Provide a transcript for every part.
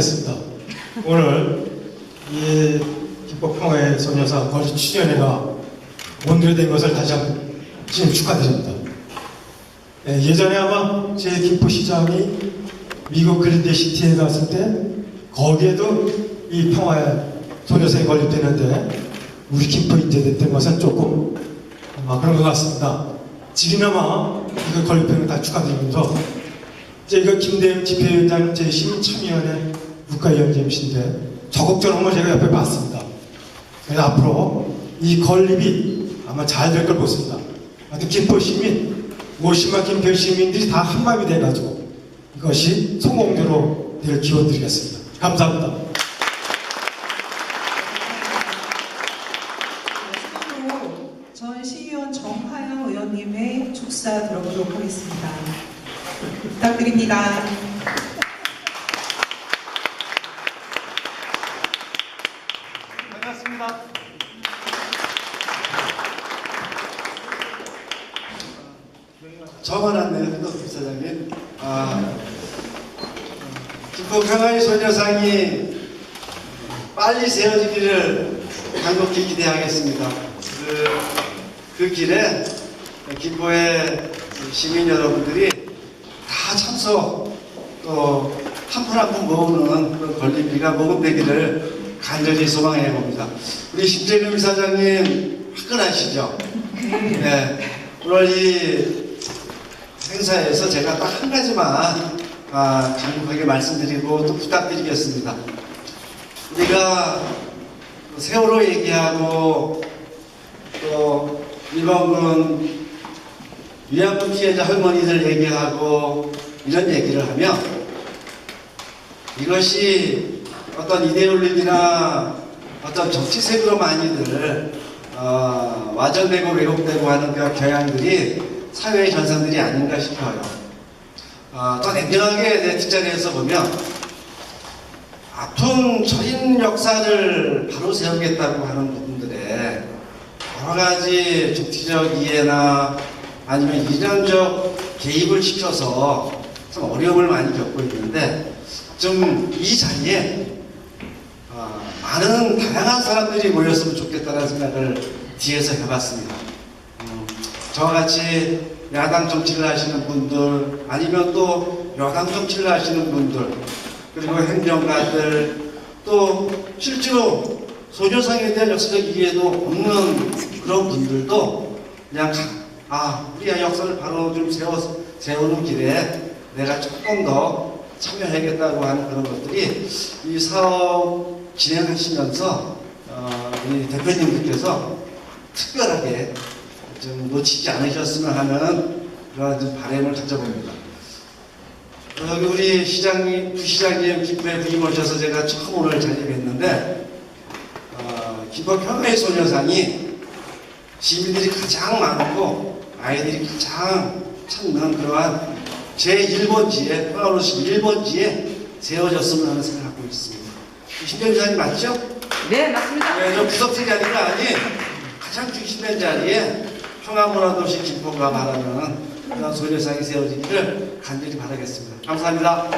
하겠습니다. 오늘 이 기법평화의 소녀사 거리 출연회가 온결된 것을 다시 한번 진심 축하드립니다. 예, 예전에 아마 제 김포시장이 미국 그린데 시티에 갔을 때 거기에도 이 평화의 소녀상이 건립되는데 우리 김포 인제 됐던 것은 조금 아마 그런 것 같습니다. 지금이나마 이거 건립되는 거다 축하드리면서 제가 김대영 집회위원장 제 시민참여연회 국가위원장이신데 적극적으로 한번 제가 옆에 봤습니다. 그래서 앞으로 이 건립이 아마 잘 될 걸 보습니다. 하여튼 김포 시민, 50만 김포 시민들이 다 한마음이 돼가지고 이것이 성공적으로 될 기원 드리겠습니다. 감사합니다. 전 시의원 정하영 의원님의 축사 들어보도록 하겠습니다. 부탁드립니다. 반갑습니다. 정원한네요, 한덕수 사장님. 아, 김포 평화의 소녀상이 빨리 세워지기를 간곡히 기대하겠습니다. 그, 그 길에 김포의 시민 여러분들이 다 참석 또한푼한푼 모으는 그런 건립비가 모금되기를 간절히 소망해 봅니다. 우리 심재금 이사장님 화끈하시죠? 네. 오늘 이 행사에서 제가 딱 한 가지만 아, 간곡하게 말씀드리고 또 부탁드리겠습니다. 우리가 세월호 얘기하고 또 일본군 위안부 피해자 할머니들 얘기하고 이런 얘기를 하면 이것이 어떤 이데올로기나 어떤 정치색으로 많이들 어, 와전되고 왜곡되고 하는 그 경향들이 사회의 현상들이 아닌가 싶어요. 어, 더 냉정하게 내 뒷자리에서 보면 아픈 저인 역사를 바로 세우겠다고 하는 부분들에 여러 가지 정치적 이해나 아니면 이념적 개입을 시켜서 참 어려움을 많이 겪고 있는데 좀 이 자리에 어, 많은 다양한 사람들이 모였으면 좋겠다는 생각을 뒤에서 해봤습니다. 음, 저와 같이 야당 정치를 하시는 분들 아니면 또 여당 정치를 하시는 분들 그리고 행정가들 또 실제로 소녀상에 대한 역사적 이해도 없는 그런 분들도 그냥 가- 아 우리의 역사를 바로 좀 세워 세우는 길에 내가 조금 더 참여하겠다고 하는 그런 것들이 이 사업 진행하시면서 어, 우리 대표님들께서 특별하게 좀 놓치지 않으셨으면 하는 그런 좀 바람을 가져봅니다. 여기 우리 시장님, 부시장님 김포에 부임 오셔서 제가 처음 오늘 자리했는데 어, 김포 평화의 소녀상이 시민들이 가장 많고 아이들이 가장 찾는 그러한 제1번지에 평화로시 1번지에 세워졌으면 하는 생각을 갖고 있습니다. 신경 기사님 맞죠? 네, 맞습니다. 네, 저 구석진 자리가 아닌 가장 중심된 자리에 평화문화도시 김포가 바라는 그런 소녀상이 세워지기를 간절히 바라겠습니다. 감사합니다.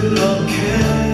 그렇게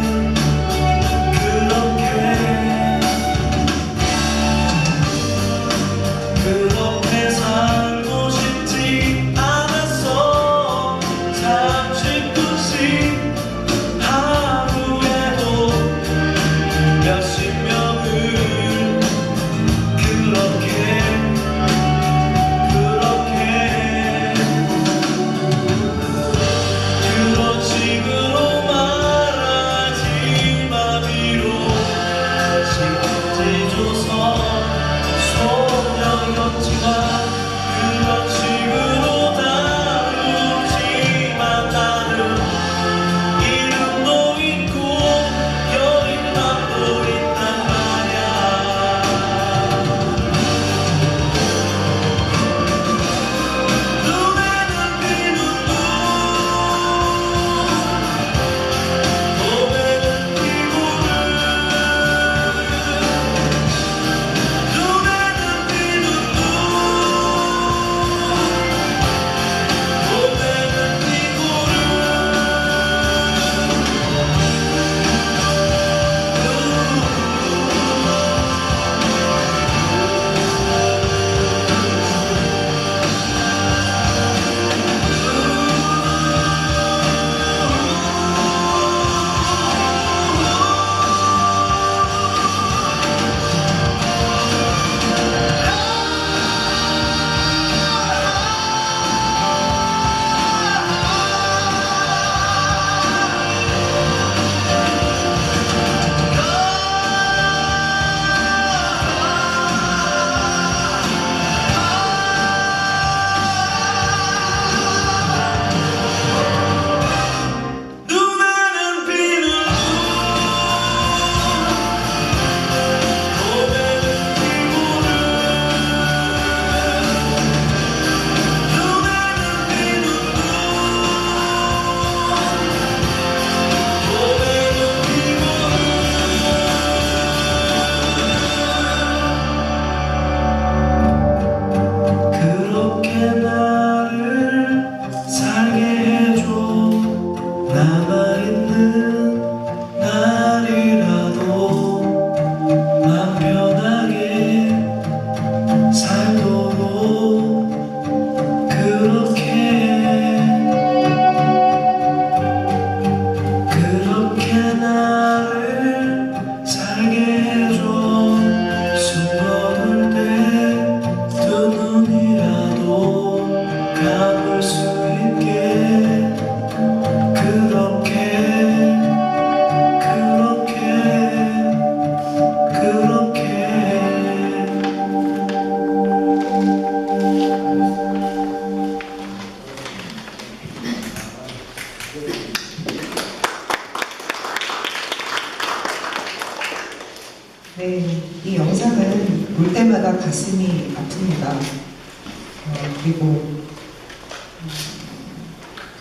그리고 음,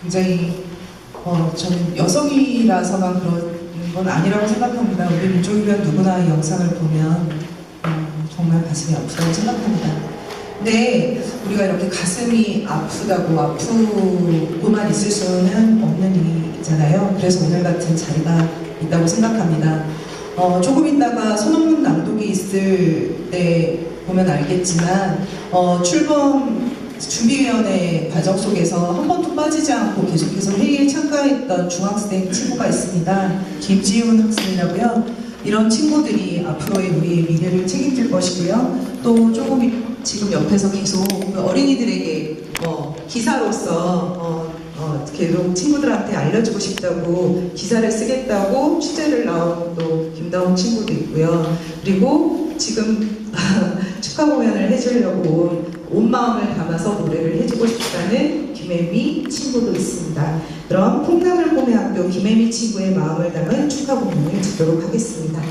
굉장히 어, 저는 여성이라서만 그런 건 아니라고 생각합니다. 우리 민족이면 누구나 이 영상을 보면 음, 정말 가슴이 아프다고 생각합니다. 근데 우리가 이렇게 가슴이 아프다고 아프고만 있을 수는 없는 일이잖아요. 그래서 오늘 같은 자리가 있다고 생각합니다. 어, 조금 있다가 선언문 낭독이 있을 때 보면 알겠지만 어, 출범 준비위원회 과정 속에서 한 번도 빠지지 않고 계속해서 회의에 참가했던 중학생 친구가 있습니다. 김지훈 학생이라고요. 이런 친구들이 앞으로의 우리의 미래를 책임질 것이고요. 또 조금 이- 지금 옆에서 계속 그 어린이들에게 어, 기사로서 어, 어, 계속 친구들한테 알려주고 싶다고 기사를 쓰겠다고 취재를 나온 또 김다운 친구도 있고요. 그리고 지금 축하 공연을 해주려고 온 마음을 담아서 노래를 해주고 싶다는 김혜미 친구도 있습니다. 그럼 풍남을봄의학교 김혜미 친구의 마음을 담은 축하 공연을 듣도록 하겠습니다.